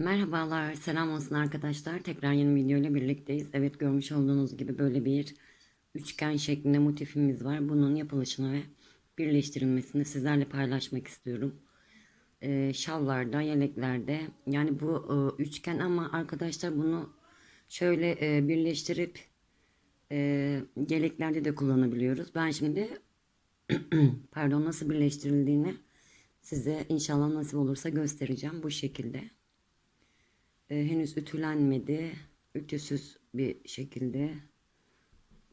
Merhabalar, selam olsun arkadaşlar. Tekrar yeni video ile birlikteyiz. Evet görmüş olduğunuz gibi böyle bir üçgen şeklinde motifimiz var. Bunun yapılışını ve birleştirilmesini sizlerle paylaşmak istiyorum. Ee, şallarda, yeleklerde yani bu e, üçgen ama arkadaşlar bunu şöyle e, birleştirip e, yeleklerde de kullanabiliyoruz. Ben şimdi pardon nasıl birleştirildiğini size inşallah nasip olursa göstereceğim bu şekilde. Ee, henüz ütülenmedi. Ütüsüz bir şekilde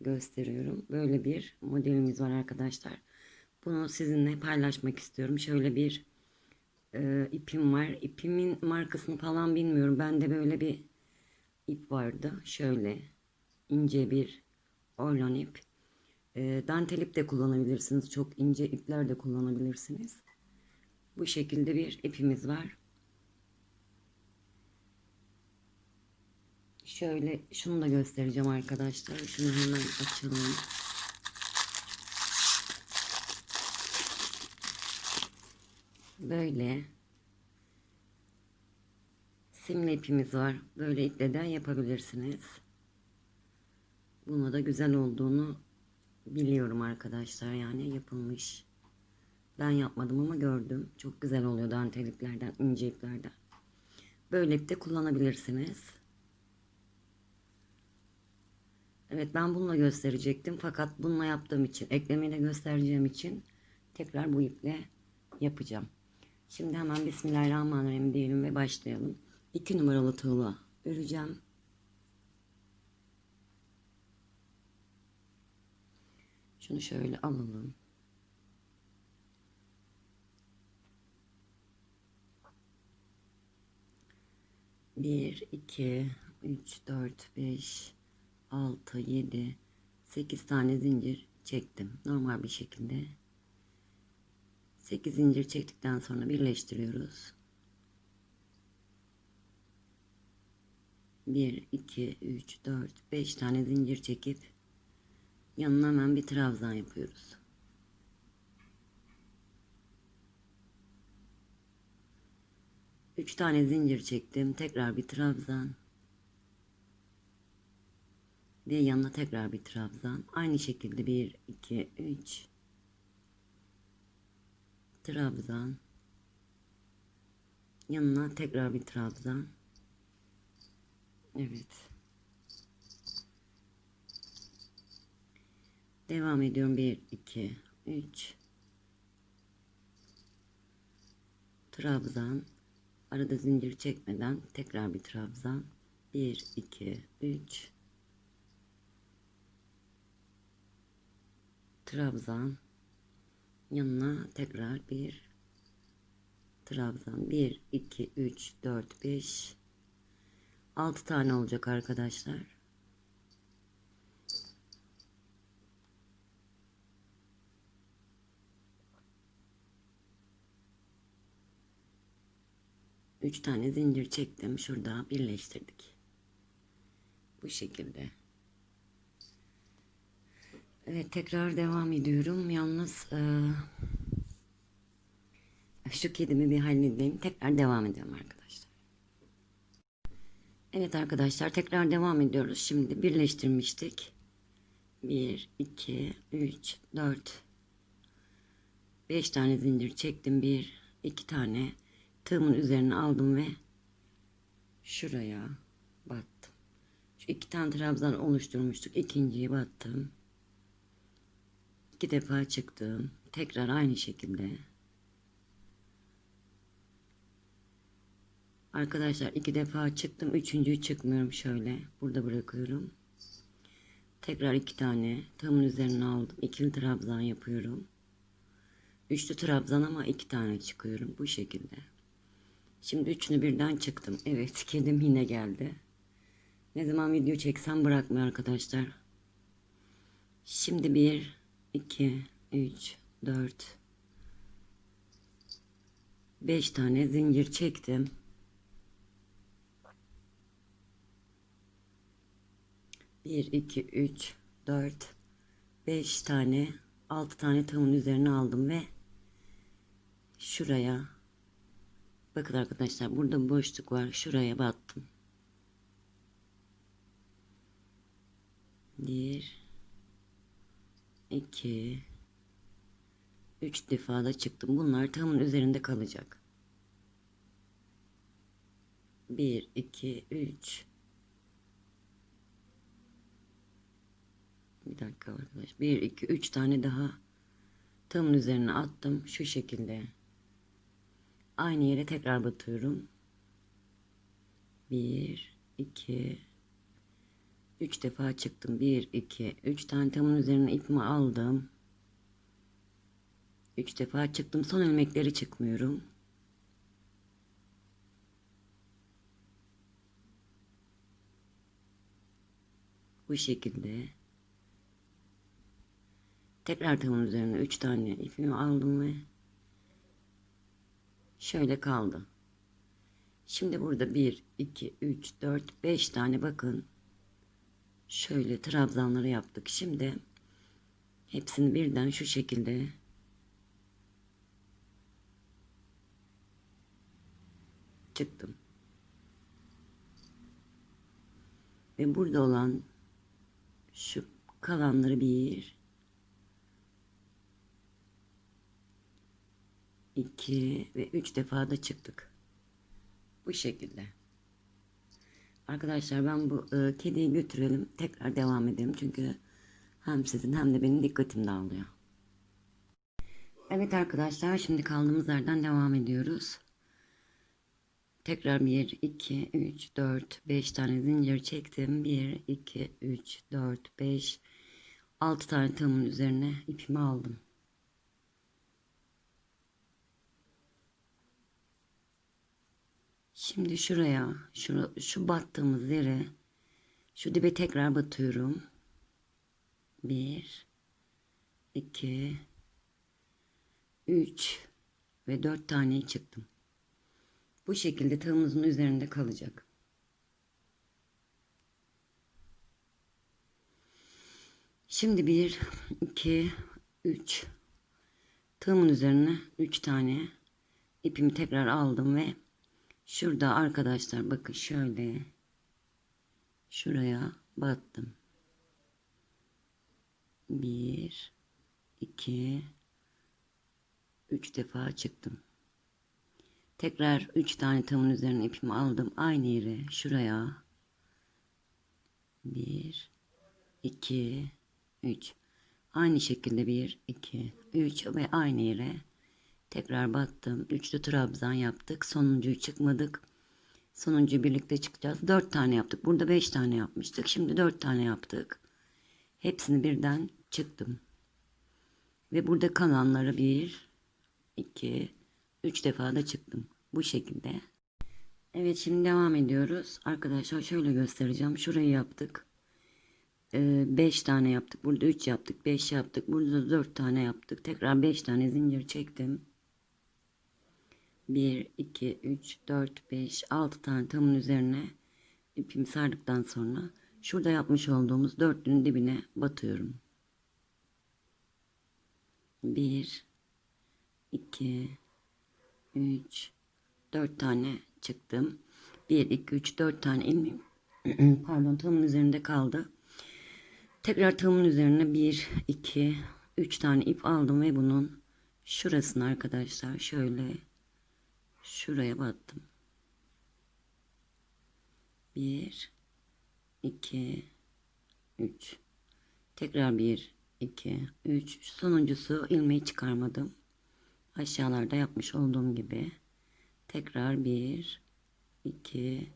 gösteriyorum. Böyle bir modelimiz var arkadaşlar. Bunu sizinle paylaşmak istiyorum. Şöyle bir e, ipim var. İpimin markasını falan bilmiyorum. Bende böyle bir ip vardı. Şöyle ince bir orlon ip. E, dantel ip de kullanabilirsiniz. Çok ince ipler de kullanabilirsiniz. Bu şekilde bir ipimiz var. Şöyle şunu da göstereceğim arkadaşlar. Şunu hemen açalım. Böyle simli ipimiz var. Böyle iple de yapabilirsiniz. Buna da güzel olduğunu biliyorum arkadaşlar. Yani yapılmış. Ben yapmadım ama gördüm. Çok güzel oluyor dantel iplerden, ince iplerden. Böyle ip de kullanabilirsiniz. Evet ben bununla gösterecektim fakat bununla yaptığım için eklemeyle göstereceğim için tekrar bu iple yapacağım. Şimdi hemen Bismillahirrahmanirrahim diyelim ve başlayalım. 2 numaralı tığla öreceğim. Şunu şöyle alalım. Bir, iki, üç, dört, beş, 6, 7, 8 tane zincir çektim. Normal bir şekilde. 8 zincir çektikten sonra birleştiriyoruz. 1, 2, 3, 4, 5 tane zincir çekip yanına hemen bir trabzan yapıyoruz. Üç tane zincir çektim. Tekrar bir trabzan. Ve yanına tekrar bir trabzan. Aynı şekilde 1, 2, 3 trabzan. Yanına tekrar bir trabzan. Evet. Devam ediyorum. 1, 2, 3 trabzan. Arada zincir çekmeden tekrar bir trabzan. 1, 2, 3 trabzan yanına tekrar bir trabzan 1 2 3 4 5 6 tane olacak arkadaşlar Üç tane zincir çektim. Şurada birleştirdik. Bu şekilde. Evet tekrar devam ediyorum. Yalnız e, şu kedimi bir halledeyim. Tekrar devam ediyorum arkadaşlar. Evet arkadaşlar tekrar devam ediyoruz. Şimdi birleştirmiştik. 1, 2, 3, 4, 5 tane zincir çektim. 1, 2 tane tığımın üzerine aldım ve şuraya battım. Şu iki tane trabzan oluşturmuştuk. İkinciyi battım iki defa çıktım. Tekrar aynı şekilde. Arkadaşlar iki defa çıktım. Üçüncüyü çıkmıyorum şöyle. Burada bırakıyorum. Tekrar iki tane tığımın üzerine aldım. İkili trabzan yapıyorum. Üçlü trabzan ama iki tane çıkıyorum. Bu şekilde. Şimdi üçünü birden çıktım. Evet kedim yine geldi. Ne zaman video çeksem bırakmıyor arkadaşlar. Şimdi bir 2, 3, 4, 5 tane zincir çektim. Bir, iki, üç, dört, beş tane, altı tane tığımın üzerine aldım ve şuraya Bakın arkadaşlar burada boşluk var. Şuraya battım. Bir, iki, üç defa da çıktım. Bunlar tamın üzerinde kalacak. Bir, iki, üç. Bir dakika arkadaş. Bir, iki, üç tane daha tamın üzerine attım. Şu şekilde. Aynı yere tekrar batıyorum. Bir, iki, üç defa çıktım. Bir, iki, üç tane tamın üzerine ipimi aldım. Üç defa çıktım. Son ilmekleri çıkmıyorum. Bu şekilde. Tekrar tamın üzerine üç tane ipimi aldım ve şöyle kaldı. Şimdi burada 1, 2, 3, 4, 5 tane bakın. Şöyle trabzanları yaptık. Şimdi hepsini birden şu şekilde çıktım. Ve burada olan şu kalanları bir 2 ve 3 defa da çıktık. Bu şekilde. Arkadaşlar ben bu e, kediyi götürelim. Tekrar devam edelim. Çünkü hem sizin hem de benim dikkatim dağılıyor. Evet arkadaşlar şimdi kaldığımız yerden devam ediyoruz. Tekrar 1, 2, 3, 4, 5 tane zincir çektim. 1, 2, 3, 4, 5, 6 tane tığımın üzerine ipimi aldım. Şimdi şuraya, şu, şu battığımız yere, şu dibe tekrar batıyorum. Bir, iki, üç ve dört tane çıktım. Bu şekilde tığımızın üzerinde kalacak. Şimdi bir, iki, üç. Tığımın üzerine üç tane ipimi tekrar aldım ve Şurada arkadaşlar bakın şöyle şuraya battım. Bir, iki, üç defa çıktım. Tekrar üç tane tamın üzerine ipimi aldım. Aynı yere şuraya bir, iki, üç. Aynı şekilde bir, iki, üç ve aynı yere Tekrar battım. Üçlü trabzan yaptık. Sonuncuyu çıkmadık. Sonuncuyu birlikte çıkacağız. Dört tane yaptık. Burada beş tane yapmıştık. Şimdi dört tane yaptık. Hepsini birden çıktım. Ve burada kalanları bir, iki, üç defa da çıktım. Bu şekilde. Evet şimdi devam ediyoruz. Arkadaşlar şöyle göstereceğim. Şurayı yaptık. 5 tane yaptık. Burada 3 yaptık. 5 yaptık. Burada 4 tane yaptık. Tekrar 5 tane zincir çektim. 1, 2, 3, 4, 5, 6 tane tamın üzerine ipimi sardıktan sonra şurada yapmış olduğumuz dörtlünün dibine batıyorum. 1, 2, 3, 4 tane çıktım. 1, 2, 3, 4 tane ilmeğim pardon tamın üzerinde kaldı. Tekrar tığımın üzerine 1, 2, 3 tane ip aldım ve bunun şurasını arkadaşlar şöyle şuraya battım. 1 2 3 Tekrar 1 2 3 sonuncusu ilmeği çıkarmadım. Aşağılarda yapmış olduğum gibi. Tekrar 1 2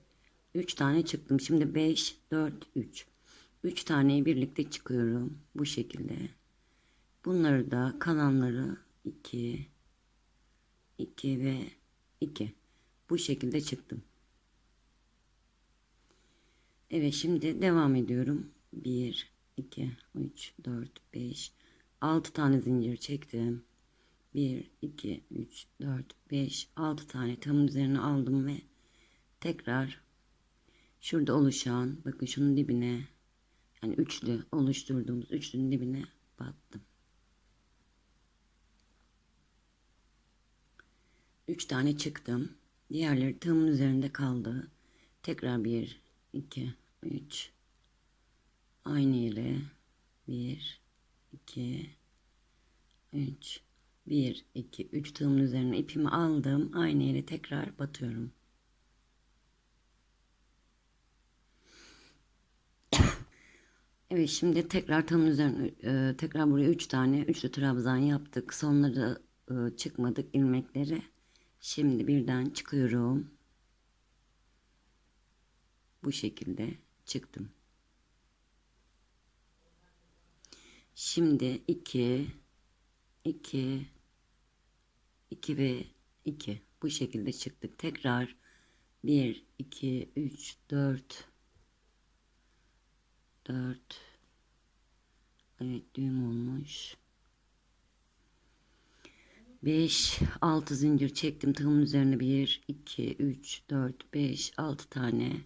3 tane çıktım. Şimdi 5 4 3 3 taneyi birlikte çıkıyorum bu şekilde. Bunları da kalanları 2 2 ve 2. Bu şekilde çıktım. Evet şimdi devam ediyorum. 1, 2, 3, 4, 5, 6 tane zincir çektim. 1, 2, 3, 4, 5, 6 tane tam üzerine aldım ve tekrar şurada oluşan bakın şunun dibine yani üçlü oluşturduğumuz üçlünün dibine battım. 3 tane çıktım. Diğerleri tığımın üzerinde kaldı. Tekrar 1, 2, 3. Aynı yere 1, 2, 3. 1, 2, 3 tığımın üzerine ipimi aldım. Aynı yere tekrar batıyorum. Evet şimdi tekrar tığımın üzerine e, tekrar buraya 3 tane üçlü trabzan yaptık. Sonları e, çıkmadık ilmekleri. Şimdi birden çıkıyorum. Bu şekilde çıktım. Şimdi 2 2 2 ve 2 bu şekilde çıktık. Tekrar 1 2 3 4 4 Evet düğüm olmuş. 5 6 zincir çektim. Tığımın üzerine 1 2 3 4 5 6 tane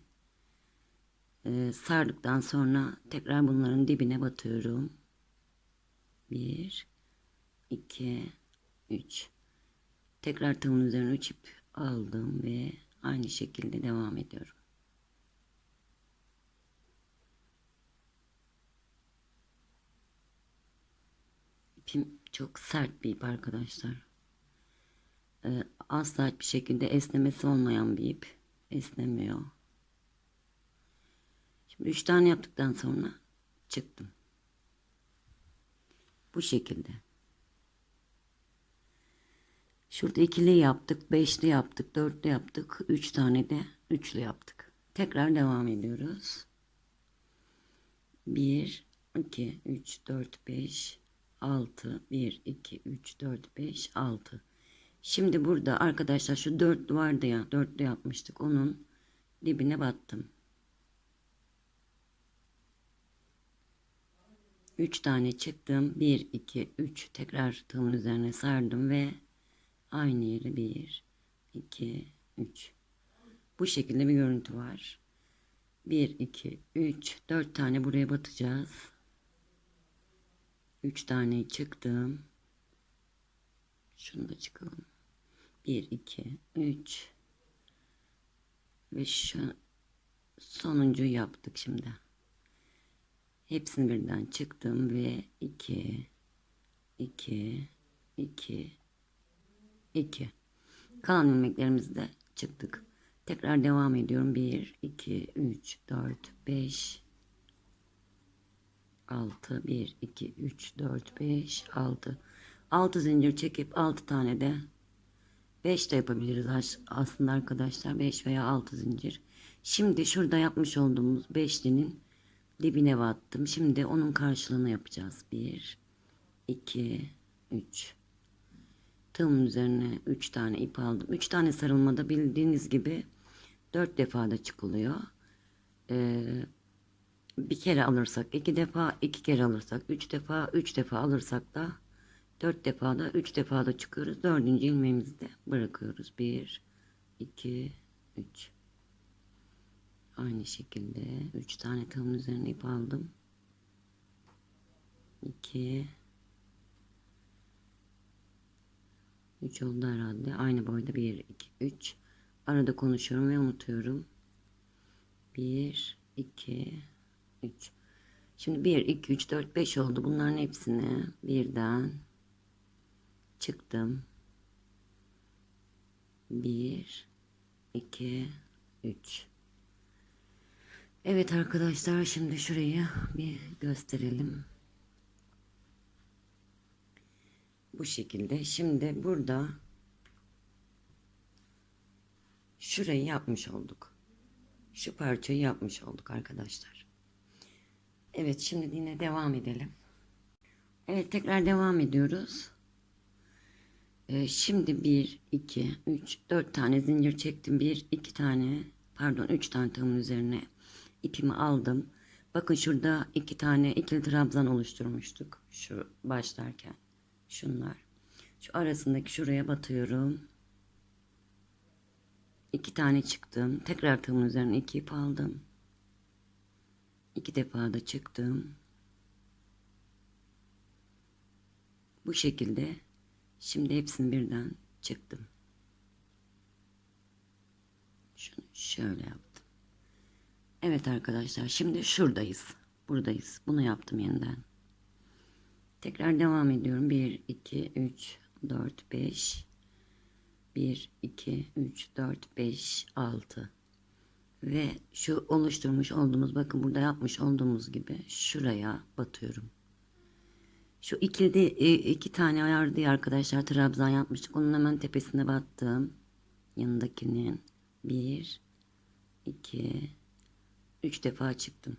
ee, sardıktan sonra tekrar bunların dibine batıyorum. 1 2 3 tekrar tığımın üzerine 3 ip aldım ve aynı şekilde devam ediyorum. İpim çok sert bir ip arkadaşlar. Ee, asla bir şekilde esnemesi olmayan bir ip. Esnemiyor. Şimdi 3 tane yaptıktan sonra çıktım. Bu şekilde. Şurada ikili yaptık, beşli yaptık, dörtlü yaptık, üç tane de üçlü yaptık. Tekrar devam ediyoruz. 1, 2, 3, 4, 5, 6 1 2 3 4 5 6 şimdi burada arkadaşlar şu dörtlü vardı ya dörtlü yapmıştık. Onun dibine battım. 3 tane çıktım. 1 2 3 tekrar tığımın üzerine sardım ve aynı yere 1 2 3 bu şekilde bir görüntü var. 1 2 3 4 tane buraya batacağız 3 tane çıktım. Şunu da çıkalım. 1 2 3 ve şu sonuncu yaptık şimdi. Hepsini birden çıktım ve 2 2 2 2 kalan ilmeklerimizi de çıktık. Tekrar devam ediyorum. 1 2 3 4 5 6 1 2 3 4 5 6 6 zincir çekip 6 tane de 5 de yapabiliriz aslında arkadaşlar. 5 veya 6 zincir. Şimdi şurada yapmış olduğumuz beşlinin dibine battım. Şimdi onun karşılığını yapacağız. 1 2 3 tığımın üzerine 3 tane ip aldım. 3 tane sarılmada bildiğiniz gibi 4 defada çıkılıyor. Ee, bir kere alırsak iki defa iki kere alırsak üç defa üç defa alırsak da dört defa da üç defa da çıkıyoruz. Dördüncü ilmeğimizi de bırakıyoruz. Bir iki üç. Aynı şekilde üç tane tığımın üzerine ip aldım. İki. Üç oldu herhalde. Aynı boyda bir iki üç. Arada konuşuyorum ve unutuyorum. Bir iki 3. Şimdi 1, 2, 3, 4, 5 oldu. Bunların hepsini birden çıktım. 1, 2, 3. Evet arkadaşlar şimdi şurayı bir gösterelim. Bu şekilde. Şimdi burada şurayı yapmış olduk. Şu parçayı yapmış olduk arkadaşlar. Evet şimdi yine devam edelim. Evet tekrar devam ediyoruz. Ee, şimdi 1, 2, 3, 4 tane zincir çektim. 1, 2 tane pardon 3 tane tığımın üzerine ipimi aldım. Bakın şurada 2 tane ikili trabzan oluşturmuştuk. Şu başlarken. Şunlar. Şu arasındaki şuraya batıyorum. 2 tane çıktım. Tekrar tığımın üzerine 2 ip aldım. İki defa da çıktım. Bu şekilde şimdi hepsini birden çıktım. Şunu şöyle yaptım. Evet arkadaşlar şimdi şuradayız. Buradayız. Bunu yaptım yeniden. Tekrar devam ediyorum. 1, 2, 3, 4, 5. 1, 2, 3, 4, 5, 6. Ve şu oluşturmuş olduğumuz bakın burada yapmış olduğumuz gibi şuraya batıyorum. Şu ikili e, iki tane ayar diye arkadaşlar trabzan yapmıştık. Onun hemen tepesine battım. Yanındakinin bir, iki, üç defa çıktım.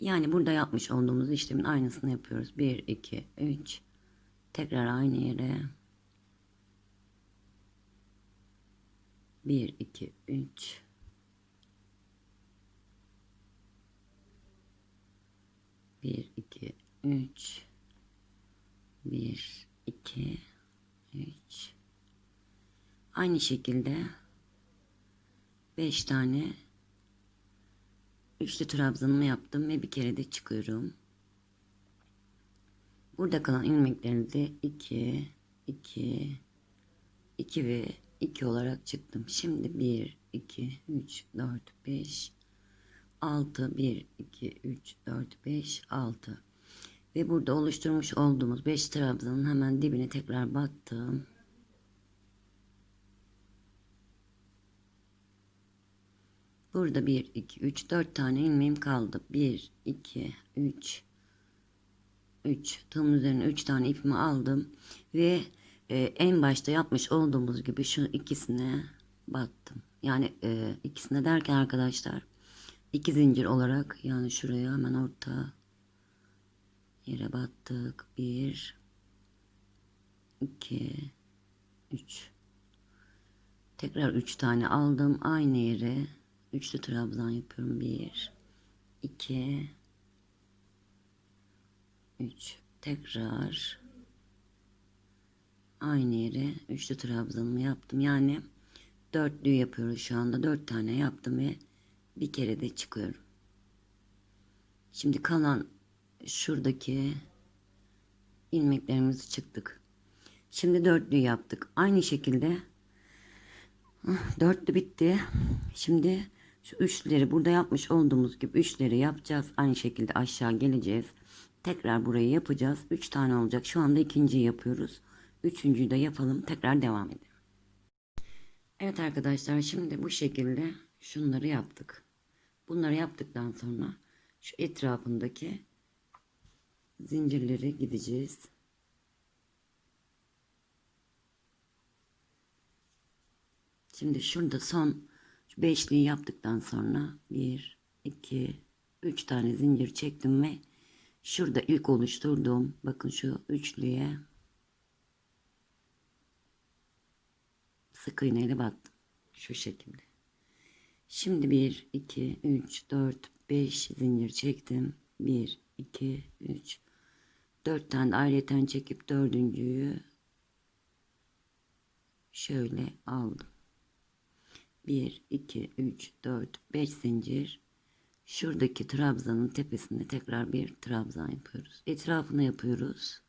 Yani burada yapmış olduğumuz işlemin aynısını yapıyoruz. Bir, iki, üç. Tekrar aynı yere. Bir, iki, üç. Bir, iki, üç. Bir, iki, üç. Aynı şekilde beş tane üçlü trabzanımı yaptım ve bir kere de çıkıyorum. Burada kalan ilmekleri de 2, 2, 2 ve 2 olarak çıktım. Şimdi 1, 2, 3, 4, 5, 6, 1, 2, 3, 4, 5, 6. Ve burada oluşturmuş olduğumuz 5 trabzanın hemen dibine tekrar battım. Burada 1, 2, 3, 4 tane ilmeğim kaldı. 1, 2, 3, 3. Tığımın üzerine 3 tane ipimi aldım. Ve e, en başta yapmış olduğumuz gibi şu ikisine battım. Yani e, ikisine derken arkadaşlar iki zincir olarak yani şuraya hemen orta yere battık. 1, 2, 3. Tekrar 3 tane aldım. Aynı yere üçlü trabzan yapıyorum. 1, 2, 3. Tekrar aynı yere üçlü trabzanımı yaptım. Yani dörtlü yapıyoruz şu anda. Dört tane yaptım ve bir kere de çıkıyorum. Şimdi kalan şuradaki ilmeklerimizi çıktık. Şimdi dörtlü yaptık. Aynı şekilde ah, dörtlü bitti. Şimdi şu üçleri burada yapmış olduğumuz gibi üçleri yapacağız. Aynı şekilde aşağı geleceğiz. Tekrar burayı yapacağız. Üç tane olacak. Şu anda ikinciyi yapıyoruz. Üçüncüyü de yapalım. Tekrar devam edelim. Evet arkadaşlar şimdi bu şekilde şunları yaptık. Bunları yaptıktan sonra şu etrafındaki zincirleri gideceğiz. Şimdi şurada son şu beşliği yaptıktan sonra bir, iki, üç tane zincir çektim ve şurada ilk oluşturduğum bakın şu üçlüye sık iğneyle battım. Şu şekilde. Şimdi 1, 2, 3, 4, 5 zincir çektim. 1, 2, 3, 4 tane ayrıyeten çekip dördüncüyü şöyle aldım. 1, 2, 3, 4, 5 zincir. Şuradaki trabzanın tepesinde tekrar bir trabzan yapıyoruz. Etrafına yapıyoruz.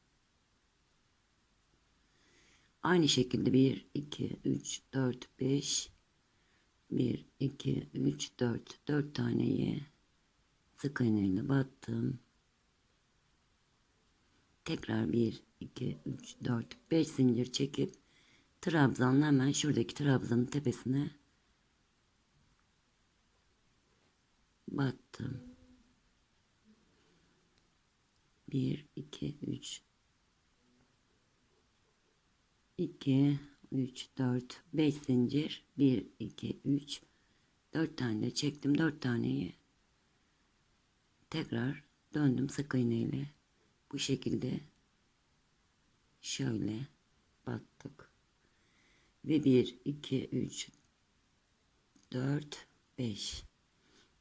Aynı şekilde 1, 2, 3, 4, 5, 1, 2, 3, 4, 4 taneyi sık iğneyle battım. Tekrar 1, 2, 3, 4, 5 zincir çekip trabzanla hemen şuradaki trabzanın tepesine battım. 1, 2, 3, 2, 3, 4, 5 zincir. 1, 2, 3, 4 tane çektim. 4 taneyi tekrar döndüm sık iğneyle. Bu şekilde şöyle battık. Ve 1, 2, 3, 4, 5.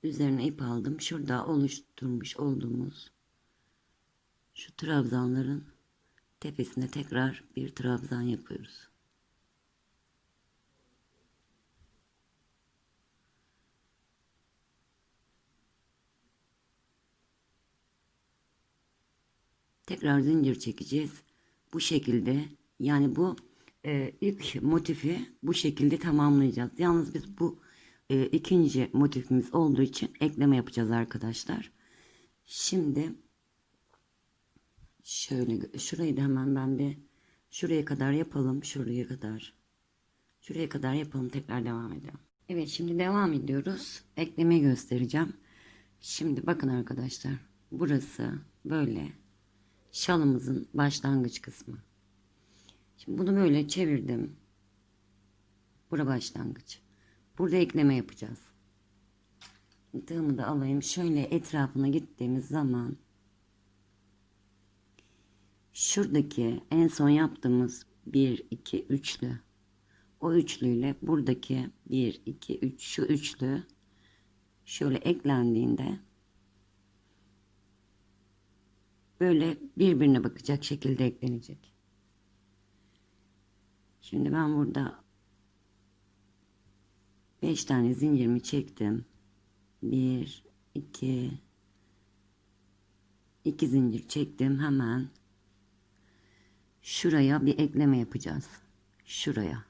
Üzerine ip aldım. Şurada oluşturmuş olduğumuz şu trabzanların tepesine tekrar bir trabzan yapıyoruz. Tekrar zincir çekeceğiz. Bu şekilde yani bu e, ilk motifi bu şekilde tamamlayacağız. Yalnız biz bu e, ikinci motifimiz olduğu için ekleme yapacağız arkadaşlar. Şimdi şöyle şurayı da hemen ben bir şuraya kadar yapalım. Şuraya kadar. Şuraya kadar yapalım. Tekrar devam edelim. Evet şimdi devam ediyoruz. Eklemeyi göstereceğim. Şimdi bakın arkadaşlar. Burası böyle şalımızın başlangıç kısmı. Şimdi bunu böyle çevirdim. Bura başlangıç. Burada ekleme yapacağız. Tığımı da alayım. Şöyle etrafına gittiğimiz zaman şuradaki en son yaptığımız 1 2 üçlü o üçlüyle buradaki 1 2 3 şu üçlü şöyle eklendiğinde böyle birbirine bakacak şekilde eklenecek. Şimdi ben burada 5 tane zincirimi çektim. 1 2 2 zincir çektim hemen şuraya bir ekleme yapacağız. Şuraya.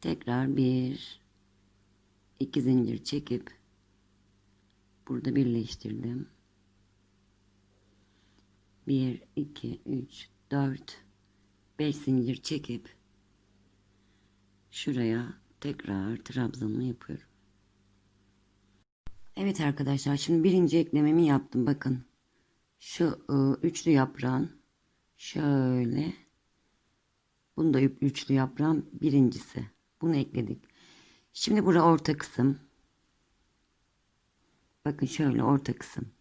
Tekrar bir iki zincir çekip burada birleştirdim. 1 2 3 4 5 zincir çekip şuraya tekrar trabzanımı yapıyorum. Evet arkadaşlar şimdi birinci eklememi yaptım bakın. Şu ıı, üçlü yaprağın şöyle bunu da üçlü yaprağın birincisi. Bunu ekledik. Şimdi bura orta kısım. Bakın şöyle orta kısım.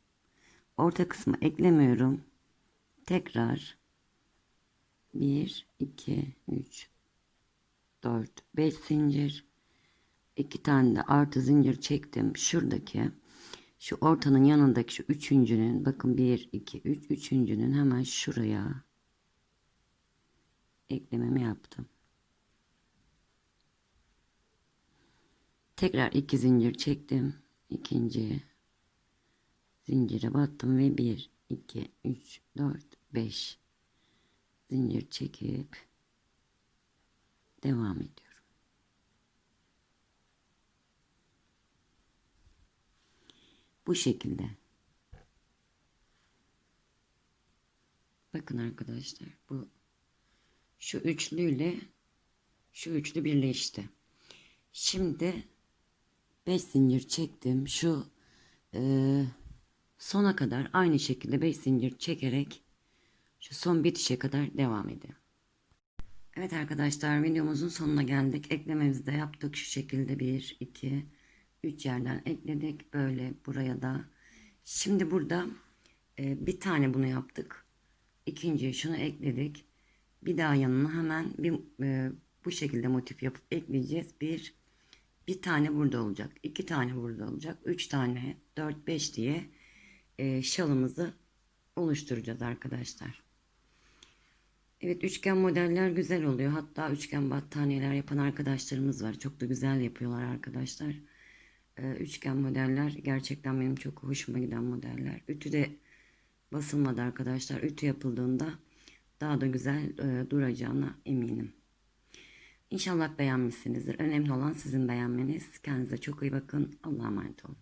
Orta kısmı eklemiyorum. Tekrar 1 2 3 4 5 zincir iki tane de artı zincir çektim. Şuradaki şu ortanın yanındaki şu üçüncünün bakın 1 2 3 üçüncünün hemen şuraya eklememi yaptım. Tekrar iki zincir çektim. İkinci zincire battım ve 1 2 3 4 5 zincir çekip devam ediyorum. Bu şekilde. Bakın arkadaşlar bu şu üçlüyle şu üçlü birleşti. Şimdi 5 zincir çektim. Şu e, sona kadar aynı şekilde 5 zincir çekerek şu son bitişe kadar devam edelim. Evet arkadaşlar videomuzun sonuna geldik. Eklememizi de yaptık. Şu şekilde 1, 2, 3 yerden ekledik. Böyle buraya da. Şimdi burada e, bir tane bunu yaptık. İkinciye şunu ekledik. Bir daha yanına hemen bir e, bu şekilde motif yapıp ekleyeceğiz. Bir, bir tane burada olacak. iki tane burada olacak. Üç tane, dört, beş diye e, şalımızı oluşturacağız arkadaşlar. Evet üçgen modeller güzel oluyor. Hatta üçgen battaniyeler yapan arkadaşlarımız var. Çok da güzel yapıyorlar arkadaşlar. Ee, üçgen modeller gerçekten benim çok hoşuma giden modeller. Ütü de basılmadı arkadaşlar. Ütü yapıldığında daha da güzel e, duracağına eminim. İnşallah beğenmişsinizdir. Önemli olan sizin beğenmeniz. Kendinize çok iyi bakın. Allah'a emanet olun.